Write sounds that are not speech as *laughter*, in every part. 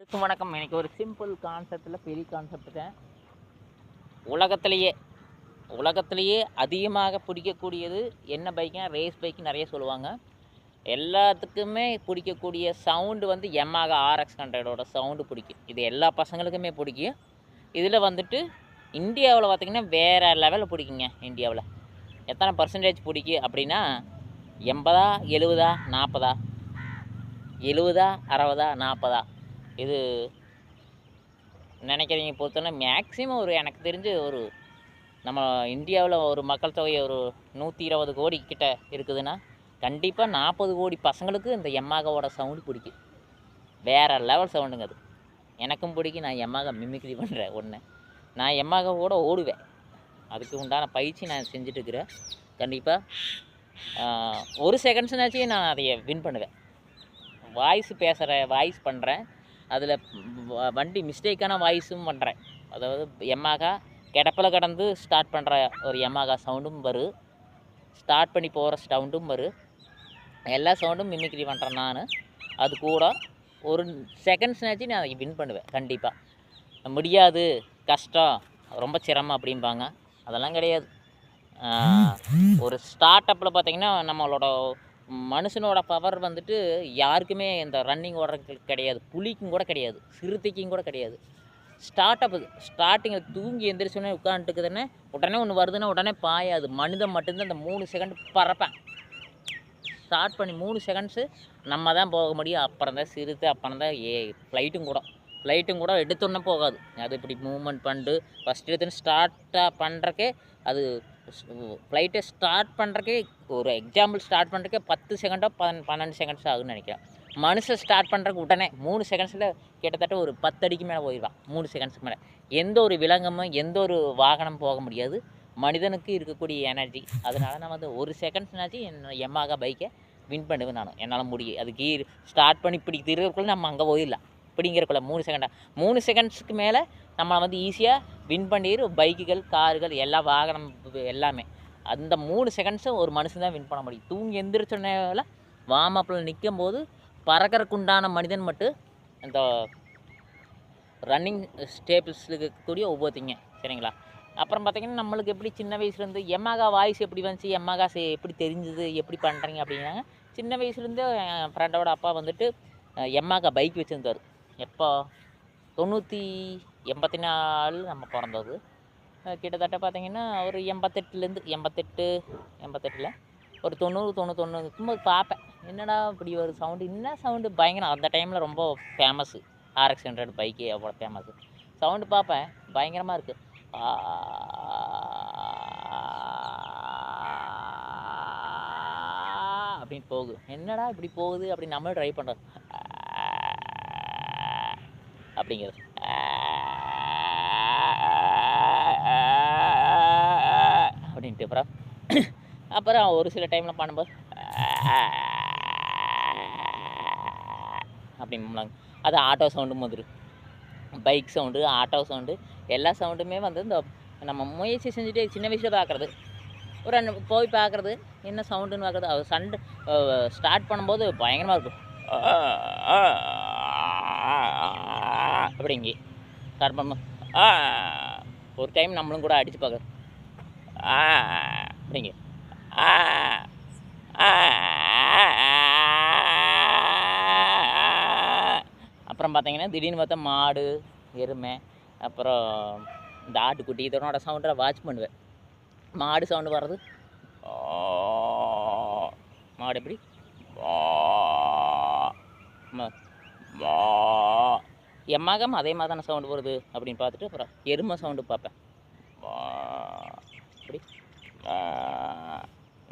அனைவருக்கும் வணக்கம். எனக்கு ஒரு சிம்பிள் கான்செப்டில் பெரிய கான்செப்ட் தான் உலகத்திலேயே உலகத்திலேயே அதிகமாக பிடிக்கக்கூடியது என்ன பைக்குனா ரேஸ் பைக்கு நிறைய சொல்லுவாங்க. எல்லாத்துக்குமே பிடிக்கக்கூடிய சவுண்டு வந்து எம்மாக ஆர்எக்ஸ் ஹண்ட்ரடோட சவுண்டு பிடிக்கும். இது எல்லா பசங்களுக்குமே பிடிக்கும். இதில் வந்துட்டு இந்தியாவில் பார்த்திங்கன்னா வேறு லெவலில் பிடிக்குங்க இந்தியாவில். எத்தனை பர்சன்டேஜ் பிடிக்கும் அப்படின்னா எண்பதா எழுபதா நாற்பதா எழுபதா அறுபதா நாற்பதா இது நினைக்கிறீங்க பொறுத்தவரை மேக்ஸிமம் ஒரு எனக்கு தெரிஞ்சு ஒரு நம்ம இந்தியாவில் ஒரு மக்கள் தொகை ஒரு நூற்றி இருபது கோடி கிட்ட இருக்குதுன்னா கண்டிப்பாக நாற்பது கோடி பசங்களுக்கு இந்த எம்மாகாவோட சவுண்டு பிடிக்கும். வேறு லெவல் சவுண்டுங்க அது. எனக்கும் பிடிக்கும் நான் எம்மாக மிமிக்ரி பண்ணுறேன் ஒன்று நான் எம்மாகாவோட ஓடுவேன். அதுக்கு உண்டான பயிற்சி நான் செஞ்சிட்ருக்கிறேன் கண்டிப்பாக ஒரு செகண்ட்ஸ்னாச்சும் நான் அதை வின் பண்ணுவேன். வாய்ஸ் பேசுகிற வாய்ஸ் பண்ணுறேன் அதில் வண்டி மிஸ்டேக்கான வாய்ஸும் பண்ணுறேன். அதாவது எம்மாகா கிடப்பில் கடந்து ஸ்டார்ட் பண்ணுற ஒரு எம்மாகா சவுண்டும் வரும் ஸ்டார்ட் பண்ணி போகிற சவுண்டும் வரும் எல்லா சவுண்டும் மிமிக்ரி பண்ணுறேன் நான். அது கூட ஒரு செகண்ட்ஸ்னாச்சும் நான் அதை வின் பண்ணுவேன் கண்டிப்பாக முடியாது கஷ்டம் ரொம்ப சிரமம் அப்படிம்பாங்க. அதெல்லாம் கிடையாது. ஒரு ஸ்டார்ட் அப்பில் பார்த்தீங்கன்னா நம்மளோட மனுஷனோட பவர் வந்துட்டு யாருக்குமே இந்த ரன்னிங் ஓடுறதுக்கு கிடையாது. புலிக்கும் கூட கிடையாது. சிறுத்தைக்கும் கூட கிடையாது. ஸ்டார்ட் அப் ஸ்டார்டிங்கில் தூங்கி எந்திரிச்சோடனே உட்காந்துட்டுக்குதுன்னு உடனே ஒன்று வருதுன்னா உடனே பாயாது. மனிதன் மட்டும்தான் இந்த மூணு செகண்ட் பறப்பேன். ஸ்டார்ட் பண்ணி மூணு செகண்ட்ஸு நம்ம தான் போக முடியும். அப்புறம் தான் சிறுத்தை அப்புறம் தான் ஏ ஃப்ளைட்டும் கூட. ஃப்ளைட்டும் கூட எடுத்தோன்னே போகாது. அது இப்படி மூவ்மெண்ட் பண்ணிட்டு ஃபஸ்ட் எடுத்துன்னு ஸ்டார்ட்டாக பண்ணுறக்கே அது ஃப்ளைட்டை ஸ்டார்ட் பண்ணுறக்கே ஒரு எக்ஸாம்பிள் ஸ்டார்ட் பண்ணுறக்கே பத்து செகண்டோ பன் பன்னெண்டு செகண்ட்ஸ் ஆகுன்னு நினைக்கிறேன். மனுஷன் ஸ்டார்ட் பண்ணுறக்கு உடனே மூணு செகண்ட்ஸில் கிட்டத்தட்ட ஒரு பத்து அடிக்கு மேலே போயிடுவான். மூணு செகண்ட்ஸுக்கு மேலே. எந்த ஒரு விலங்கமும் எந்த ஒரு வாகனம் போக முடியாது. மனிதனுக்கு இருக்கக்கூடிய எனர்ஜி அதனால நான் வந்து ஒரு செகண்ட்ஸ்னாச்சும் என் எம்மாக பைக்கை வின் பண்ணுவேன் நான். என்னால் முடியும் அது கீர் ஸ்டார்ட் பண்ணி இப்படி திருக்குள்ளே நம்ம அங்கே போயிடலாம். அப்படிங்கிறக்குள்ள மூணு செகண்டா மூணு செகண்ட்ஸ்க்கு மேலே நம்மளை வந்து ஈஸியாக வின் பண்ணிடு பைக்குகள் கார்கள் எல்லா வாகனம் எல்லாமே. அந்த மூணு செகண்ட்ஸும் ஒரு மனுஷன் தான் வின் பண்ண முடியும். தூங்கி எந்திரிச்சோன்னேல வார்ம் அப்பில் நிற்கும் போது பறக்கறக்குண்டான மனிதன் மட்டும் இந்த ரன்னிங் ஸ்டேபிள்ஸில் இருக்கக்கூடிய ஒவ்வொருத்தீங்க. சரிங்களா? அப்புறம் பார்த்திங்கன்னா நம்மளுக்கு எப்படி சின்ன வயசுலேருந்து எம்மாகா வாய்ஸ் எப்படி வந்துச்சு எம்மாகா சே எப்படி தெரிஞ்சுது எப்படி பண்ணுறீங்க அப்படின்னாங்க சின்ன வயசுலேருந்து என் ஃப்ரெண்டோட அப்பா வந்துட்டு எம்மாகா பைக் வச்சுருந்தார். எப்போ? தொண்ணூற்றி எண்பத்தி நாலு நம்ம பிறந்தது. கிட்டத்தட்ட பார்த்தீங்கன்னா ஒரு எண்பத்தெட்டுலேருந்து எண்பத்தெட்டு எண்பத்தெட்டில் ஒரு தொண்ணூறு தொண்ணூத்தொன்று இருக்கும்போது பார்ப்பேன். என்னடா இப்படி ஒரு சவுண்டு என்ன சவுண்டு பயங்கரம். அந்த டைமில் ரொம்ப ஃபேமஸு ஆர்எக்ஸ் ஹண்ட்ரட் பைக்கு அவ்வளோ ஃபேமஸ்ஸு சவுண்டு பார்ப்பேன். பயங்கரமாக இருக்குது அப்படின்னு போகுது. என்னடா இப்படி போகுது அப்படின்னு நம்மளும் ட்ரை பண்ணுறோம் அப்படிங்கிறது. அப்படின்ட்டு அப்புறம் அப்புறம் ஒரு சில டைமில் பண்ணும்போது அப்படிம்பாங்க. அது ஆட்டோ சவுண்டும் வந்துடும் பைக் சவுண்டு ஆட்டோ சவுண்டு எல்லா சவுண்டுமே வந்து இந்த நம்ம முயற்சி செஞ்சுட்டு சின்ன வயசில் பார்க்குறது ஒரு ரெண்டு போய் பார்க்குறது என்ன சவுண்டுன்னு பார்க்குறது அது சண்டை ஸ்டார்ட் பண்ணும்போது பயங்கரமாக இருக்கும். அப்படிங்கி. ஸ்டார்ட் ஆ ஒரு டைம் நம்மளும் கூட அடித்து பார்க்குறது அப்படிங்க. அப்புறம் பார்த்தீங்கன்னா திடீர்னு பார்த்தா மாடு எருமை அப்புறம் இந்த ஆட்டுக்குட்டி இதனோட சவுண்டை வாட்ச் பண்ணுவேன். மாடு சவுண்டு வர்றது. மாடு எப்படி? எம்மாகம் அதே மாதிரி தானே சவுண்டு வருது அப்படின்னு பார்த்துட்டு அப்புறம் எருமை சவுண்டு பார்ப்பேன். எப்படி?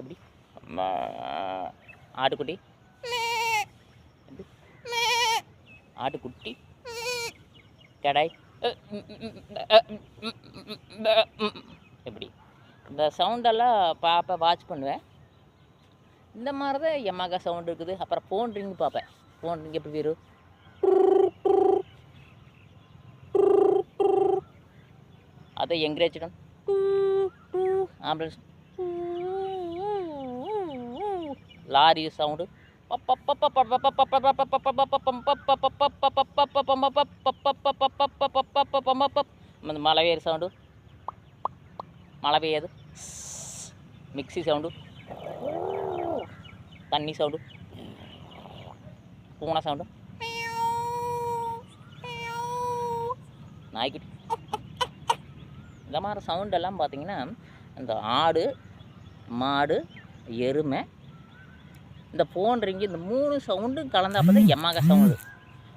எப்படி? ஆட்டுக்குட்டி. ஆட்டுக்குட்டி. கடாய். எப்படி? இந்த சவுண்டெல்லாம் பார்ப்பேன் வாட்ச் பண்ணுவேன். இந்த மாதிரி தான் எம்மாக்கா சவுண்டு இருக்குது. அப்புறம் ஃபோன் ரிங் பார்ப்பேன். ஃபோன் ரிங் எப்படி வரும்? அதை என்கரேஜ்டன் ஆம்புலன்ஸ் லாரி சவுண்டு இந்த மழை பெய்யுற சவுண்டு மழை பெய்யாது மிக்ஸி சவுண்டு தண்ணி சவுண்டு பூனை சவுண்டு நாய்க்குட்டி இந்த மாதிரி சவுண்டெல்லாம் பார்த்தீங்கன்னா இந்த ஆடு மாடு எருமை இந்த ஃபோன் ரிங்கு இந்த மூணு சவுண்டும் கலந்தாப்ப தான் எம்மாக சவுண்டு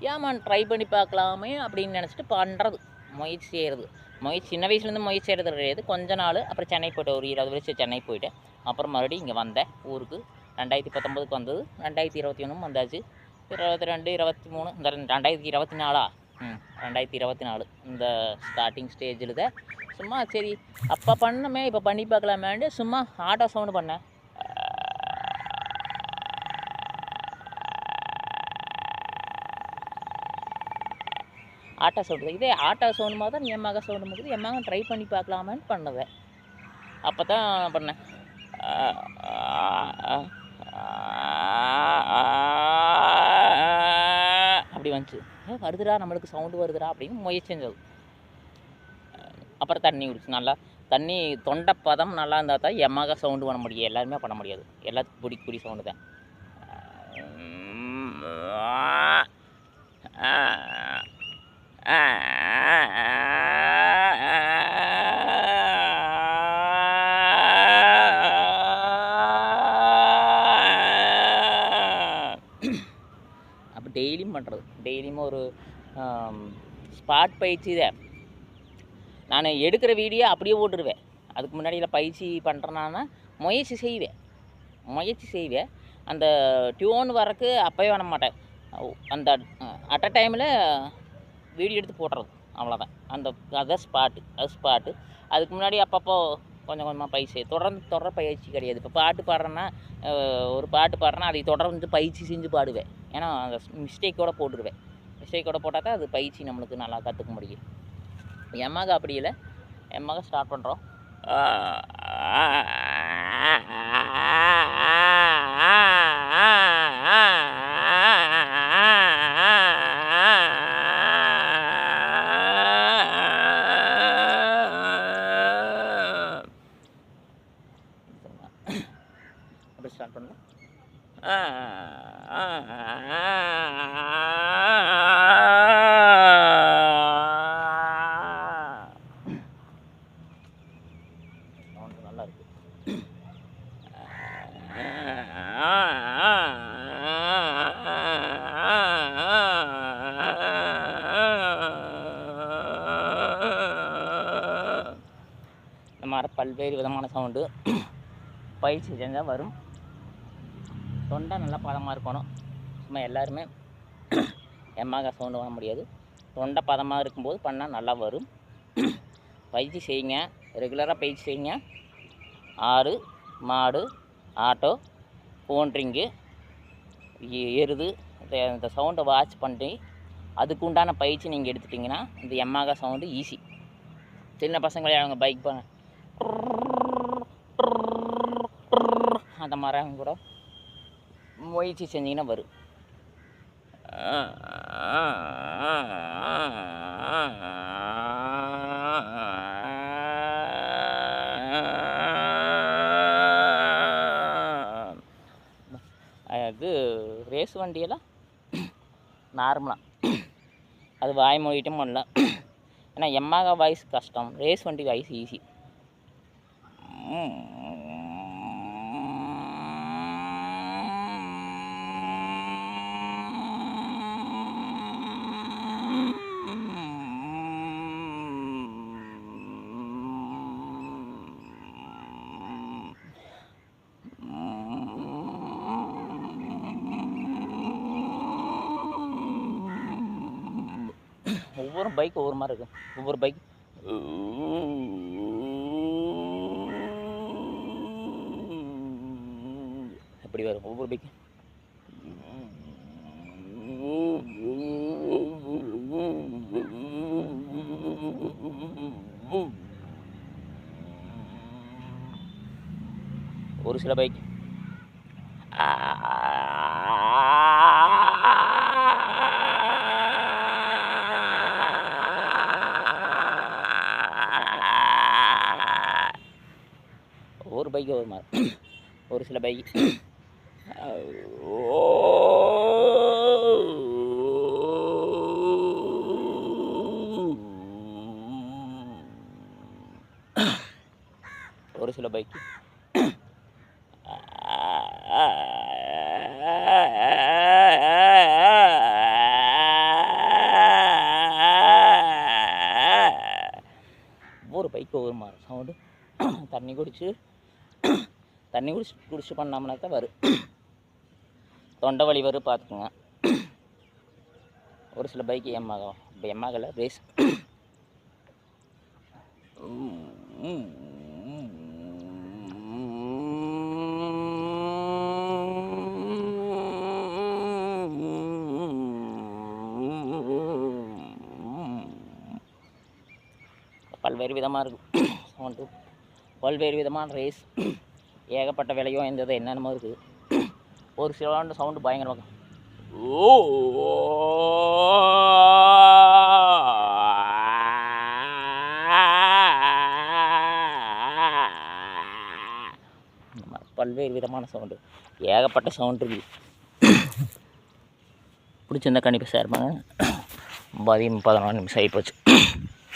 ஏமான் ட்ரை பண்ணி பார்க்கலாமே அப்படின்னு நினச்சிட்டு பண்ணுறது முயற்சி செய்கிறது முயற்சி சின்ன வயசுலேருந்து முயற்சி செய்கிறது கிடையாது. கொஞ்ச நாள் அப்புறம் சென்னை போயிட்டேன் ஒரு இருபது வருஷம் சென்னை போயிட்டேன். அப்புறம் மறுபடியும் இங்கே வந்தேன் ஊருக்கு. ரெண்டாயிரத்தி பத்தொம்பதுக்கு வந்தது. ரெண்டாயிரத்தி இருபத்தி ஒன்றும் வந்தாச்சு. இருபத்தி ரெண்டு இருபத்தி மூணு இந்த ரெண்டு- ரெண்டாயிரத்தி இருபத்தி நாலா? ம் ரெண்டாயிரத்தி இருபத்தி நாலு. இந்த ஸ்டார்டிங் ஸ்டேஜில் தான் சும்மா சரி அப்போ பண்ணமே இப்போ பண்ணி பார்க்கலாமேன்ட்டு சும்மா ஆட்டோ சவுண்டு பண்ணேன். ஆட்டோ சவுண்டு இதே ஆட்டோ சவுண்டு மாதிரி தான் எம்மாக சவுண்டு மாதிரி எம்மாக ட்ரை பண்ணி பார்க்கலாமான்னு பண்ணுவேன் அப்போ தான் பண்ணேன். அப்படி வந்துச்சு. வருதுடா நம்மளுக்கு சவுண்டு வருதுடா அப்படின்னு முயற்சி செஞ்சது அப்புறம் தண்ணி குடிச்சு நல்லா தண்ணி தொண்டை பதம் நல்லா இருந்தால் தான் எம்மாக சவுண்டு பண்ண முடியும். எல்லாருமே பண்ண முடியாது. எல்லாத்துக்கும் பிடி பிடி சவுண்டு தான். அப்போ டெய்லியும் பண்ணுறது டெய்லியும் ஒரு ஸ்பாட் பயிற்சி தான். நான் எடுக்கிற வீடியோ அப்படியே போட்டுருவேன் அதுக்கு முன்னாடியில் பயிற்சி பண்ணுறேன்னா முயற்சி செய்வேன். முயற்சி செய்வேன். அந்த டியூன் வரக்கு அப்போயே பண்ண மாட்டேன். அந்த அட் அ டைமில் வீடியோ எடுத்து போடுறது அவ்வளோதான் அந்த அதர் ஸ்பாட்டு அது ஸ்பாட்டு அதுக்கு முன்னாடி அப்பப்போ கொஞ்சம் கொஞ்சமாக பயிற்சி தொடர்ந்து தொடர பயிற்சி கிடையாது. இப்போ பாட்டு பாடுறேன்னா ஒரு பாட்டு பாடுறேன்னா அதை தொடர்ந்து பயிற்சி செஞ்சு பாடுவேன். ஏன்னா அந்த மிஸ்டேக்கோட போட்டுருவேன். மிஸ்டேக்கோட போட்டால் தான் அது பயிற்சி நம்மளுக்கு நல்லா கற்றுக்க முடியும். எம்மாக அப்படி இல்லை. எம்மாக ஸ்டார்ட் பண்ணுறோம் அப்படி ஸ்டார்ட் பண்ணலாம். இந்த மாதிரி பல்வேறு விதமான சவுண்டு *clears throat* பயிற்சி செஞ்சால் வரும். தொண்டை நல்லா பதமாக இருக்கணும். சும்மா எல்லாருமே எம்மாக சவுண்டு பண்ண முடியாது. தொண்டை பதமாக இருக்கும்போது பண்ணால் நல்லா வரும். *clears throat* பயிற்சி செய்யுங்க. ரெகுலராக பயிற்சி செய்யுங்க. ஆறு மாடு ஆட்டோ போன்றிங்கு எருது இந்த- இந்த சவுண்டை வாட்ச் பண்ணி அதுக்கு உண்டான பயிற்சி நீங்கள் எடுத்துட்டிங்கன்னா இந்த எம்மாக சவுண்டு ஈஸி சின்ன பசங்களே அவங்க பைக் பண்ண அந்த மாதிரி கூட முயற்சி செஞ்சிங்கன்னா வரும். அது ரேஸ் வண்டியெல்லாம் நார்மலாக அது வாய் மொழிட்டும் பண்ணலாம். ஏன்னா எம்மாக வாய்ஸ் கஷ்டம். ரேஸ் வண்டி வாய்ஸ் ஈஸி ஒவ்வொரு பைக் ஒவ்வொரு மாதிரி இருக்கும் ஒவ்வொரு பைக் அப்படி வரும்? ஒவ்வொரு பைக்கும் ஒரு சில பைக் ஒரு பைக்கு ஒரு மாதிரி ஒரு சில பைக் *coughs* ஒரு சில பைக்கு ஒவ்வொரு பைக்கு ஒவ்வொரு மாதிரி. சவுண்டு *coughs* தண்ணி குடிச்சு *coughs* தண்ணி குடிச்சு குடிச்சு பண்ணோம்னா தான் வரும். தொண்டை வலி வரும் பார்த்துக்குங்க. ஒரு சில பைக்கு எம்மாகும் இப்போ எம்மாகல ரேஸ் பல்வேறு விதமாக இருக்கும். சவுண்டு பல்வேறு விதமான ரேஸ் ஏகப்பட்ட விலையும் இருந்தது என்னென்னமோ இருக்குது ஒரு சில சவுண்டு பயங்கரமாக ஓ பல்வேறு விதமான சவுண்டு. ஏகப்பட்ட சவுண்ட் இருக்குது பிடிச்சிருந்தா கண்டிப்பாக ஷேர் பண்ணுங்க. பதியம் பதினாலு நிமிஷம் ஆகி போச்சு